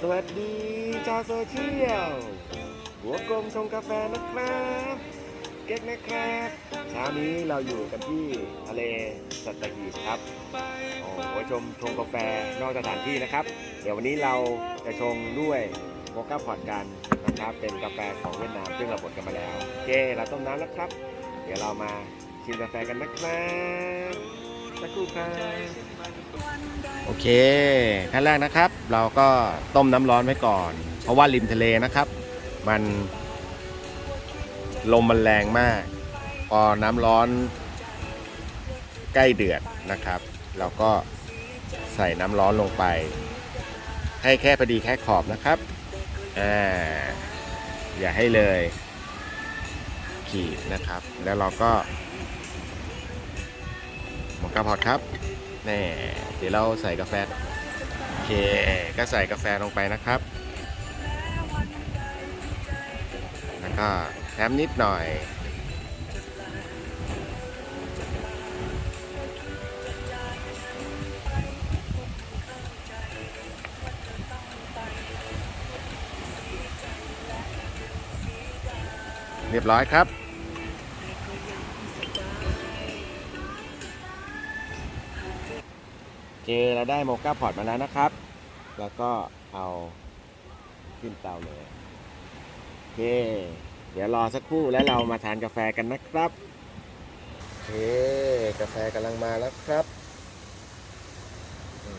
สวัสดีชาวโซเชียล หัวกลมชงกาแฟนะครับ เก๊กนะครับเช้านี้เราอยู่กันที่ทะเลสัตหีบครับโอ้โหชมชงกาแฟนอกสถานที่นะครับ เดี๋ยววันนี้เราจะชงด้วยโมกาพอดกันนะครับ เป็นกาแฟของเวียดนามซึ่งเราบดกันมาแล้วโอเคเราต้มน้ำแล้วครับ เดี๋ยวเรามาชิมกาแฟกันนะครับ สักครู่ครับโอเคขั้นแรกนะครับ เราก็ต้มน้ำร้อนไว้ก่อน เพราะว่าริมทะเลนะครับ มันลมมันแรงมาก พอน้ำร้อนใกล้เดือดนะครับ เราก็ใส่น้ำร้อนลงไป ให้แค่พอดีแค่ขอบนะครับอ่าอย่าให้เลยขีดนะครับ แล้วเราก็ กระพอดครับแน่เดี๋ยวเราใส่กาแฟโอเคก็ใส่กาแฟลงไปนะครับ แล้วก็แถมนิดหน่อยเรียบร้อยครับ เคเราได้โมก้าพอร์ตมาแล้วนะครับ แล้วก็เอาขึ้นเตาเลยโอเค เดี๋ยวรอสักครู่แล้วเรามาทานกาแฟกันนะครับโอเคกาแฟกำลังมาแล้วครับอื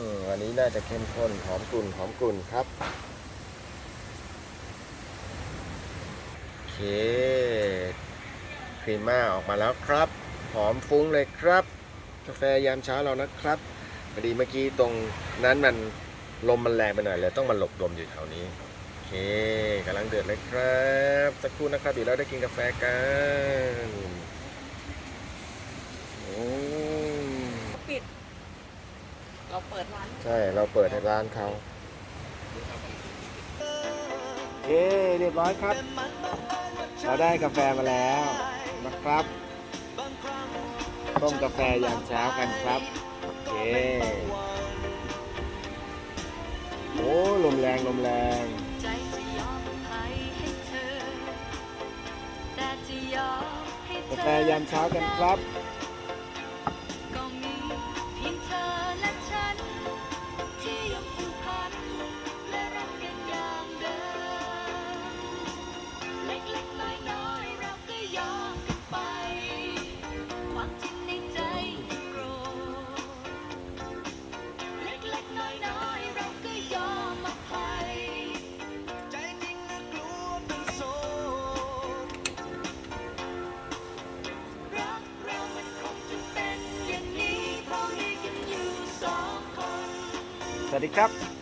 มวันนี้น่าจะเข้มข้นหอมกลุ่นหอมกลุ่นครับโอเคครีมม่าออกมาแล้วครับ หอมฟุ้งเลยครับ กาแฟยามเช้าเรานะครับพอดีเมื่อกี้ตรงนั้นมันลมมันแรงไปหน่อยเลยต้องมาหลบลมอยู่แถวนี้โอเคกำลังเดือดเลยครับสักครู่นะครับเดี๋ยวเราได้กินกาแฟกันอืมปิด เราเปิดร้านใช่เราเปิดในร้านเขาโอเคเรียบร้อยครับ เราได้กาแฟมาแล้วนะครับ ต้มกาแฟยามเช้ากันครับโอเคโอ้ลมแรงลมแรงใจจะยอมอภัยให้เธอแต่จะยอมให้เธกาอแฟยามเช้ากันครับ วัสดีครับ